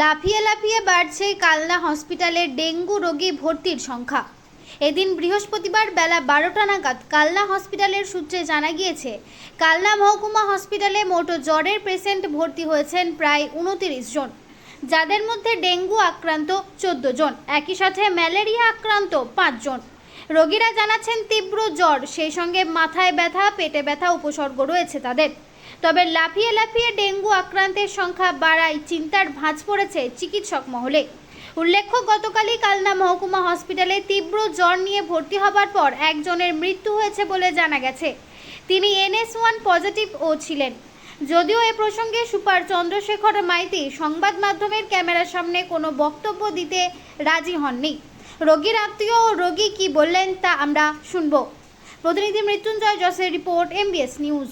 লাফিয়ে লাফিয়ে বাড়ছে কালনা হসপিটালে ডেঙ্গু রোগী ভর্তির সংখ্যা। এদিন বৃহস্পতিবার বেলা বারোটা নাগাদ কালনা হসপিটালের সূত্রে জানা গিয়েছে, কালনা মহকুমা হসপিটালে মোট জ্বরের পেশেন্ট ভর্তি হয়েছেন প্রায় উনতিরিশ জন। যাদের মধ্যে ডেঙ্গু আক্রান্ত চোদ্দ জন, একই সাথে ম্যালেরিয়া আক্রান্ত পাঁচজন রোগীরা জানাচ্ছেন তীব্র জ্বর, সেই সঙ্গে মাথায় ব্যথা, পেটে ব্যথা, উপসর্গ রয়েছে তাদের। তবে লাফিয়ে লাফিয়ে ডেঙ্গু আক্রান্তের সংখ্যা বাড়ায় চিন্তার ভাঁজ পড়েছে চিকিৎসক মহলে। উল্লেখ্য, গতকালই কালনা মহকুমা হসপিটালে তীব্র জ্বর নিয়ে ভর্তি হবার পর একজনের মৃত্যু হয়েছে বলে জানা গেছে। তিনি এনএস ওয়ান পজিটিভ ও ছিলেন। যদিও এ প্রসঙ্গে সুপার চন্দ্রশেখর মাইতি সংবাদ মাধ্যমের ক্যামেরার সামনে কোনো বক্তব্য দিতে রাজি হননি। রোগীর আত্মীয় ও রোগী কি বললেন তা আমরা শুনব। প্রতিনিধি মৃত্যুঞ্জয় জসের রিপোর্ট, এমবিএস নিউজ।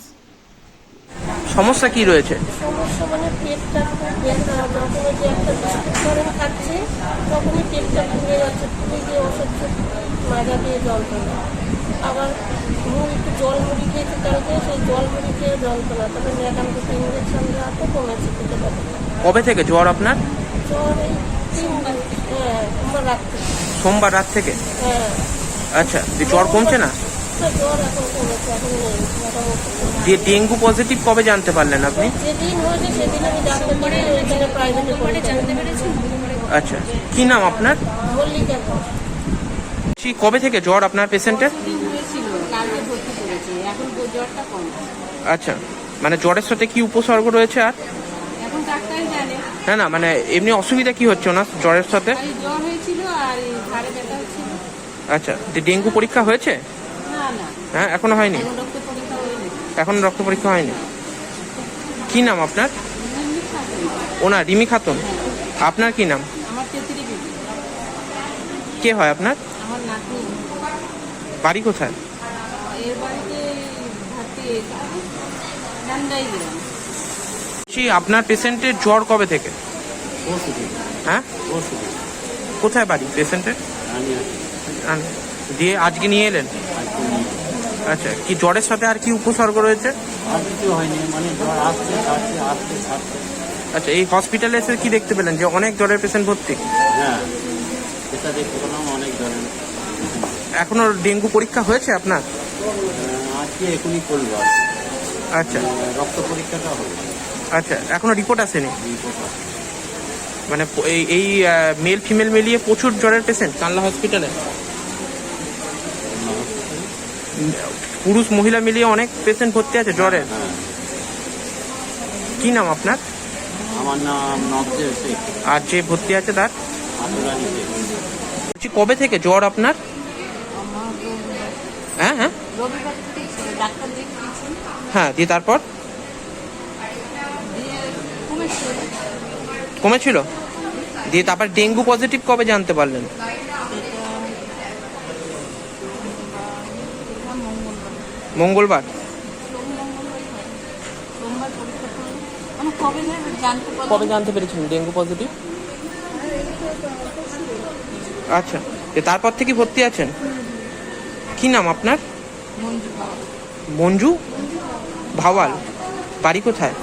সমস্যা কি রয়েছে? সমস্যা মানে পেটটা খুব ব্যথা যখন যে একটা খাচ্ছে তখনই পেটটা ফুলে যাচ্ছে ফুলে গিয়ে অসহ্য মাজা দিয়ে আবার মুখ একটু জল মুড়ি খেয়েছে কালকে সেই জল মুড়ি খেয়ে জল তোলা তবে ম্যাডাম দুটো ইঞ্জেকশন দেওয়া তো কমেছে পেটে ব্যথা। কবে থেকে? জ্বর আপনার? জ্বর এই তিন দিন হ্যাঁ আমার রাখতে সোমবার রাত থেকে? হ্যাঁ। আচ্ছা জ্বর কমছে না? তো জ্বর এখন কমেছে এখন নেই মোটামুটি। দিয়ে ডেঙ্গু পজিটিভ কবে জানতে পারলেন আপনি? যেদিন হয়েছে সেদিন আমি ডাক্তার করে প্রাইভেটে করে জানতে পেরেছি আচ্ছা। কি নাম আপনার? মল্লিকা ঘোষ। কবে থেকে জ্বর আপনার পেশেন্টের? আচ্ছা। মানে জ্বরের সাথে কি উপসর্গ রয়েছে আর? না না মানে এমনি অসুবিধা কি হচ্ছে ওনার জ্বরের সাথে? আচ্ছা ডেঙ্গু পরীক্ষা হয়েছে? না না। হ্যাঁ এখনও হয়নি? এখন রক্ত পরীক্ষা হয়নি। কি নাম আপনার। ওনার রিমি খাতুন। আপনার কি নাম? কে হয় আপনার? বাড়ি কোথায়? আপনার পেশেন্টের জ্বর কবে থেকে? হ্যাঁ? কোথায় বাড়ি পেশেন্টের? দিয়ে আজকে নিয়ে এলেন। আচ্ছা কি জ্বরের সাথে আর কি উপসর্গ রয়েছে? আর কিছু হয়নি মানে জ্বর আসছে ছাড়ছে আসছে ছাড়ছে। আচ্ছা এই হসপিটালে এসে কি দেখতে পেলেন যে অনেক জ্বরের পেশেন্ট ভর্তি? হ্যাঁ এটা দেখতে পেলাম অনেক জ্বরের। এখনও ডেঙ্গু পরীক্ষা হয়েছে আপনার? আজকে এখনই করব। আচ্ছা। রক্ত পরীক্ষাটা হবে। আচ্ছা এখনও রিপোর্ট আসেনি? মানে এই এই মেল ফিমেল মিলিয়ে প্রচুর জ্বরের পেশেন্ট কানলা হসপিটালে পুরুষ মহিলা মিলিয়ে অনেক পেশেন্ট ভর্তি আছে জ্বরের। হ্যাঁ কি নাম আপনার? আমার নাম নবজের শেখ। আর যে ভর্তি আছে তার? বলছি কবে থেকে জ্বর আপনার? হ্যাঁ হ্যাঁ। হ্যাঁ দিয়ে তারপর? কমেছিল। দিয়ে তারপর ডেঙ্গু পজিটিভ কবে জানতে পারলেন এটা এটা মঙ্গলবার। আমি কবে জানতে পারলাম কবে জানতে পেরেছিলেন ডেঙ্গু পজিটিভ? আচ্ছা। তারপর থেকে ভর্তি আছেন? কি নাম আপনার? মঞ্জু মঞ্জু ভাওয়াল বাড়ি কোথায়?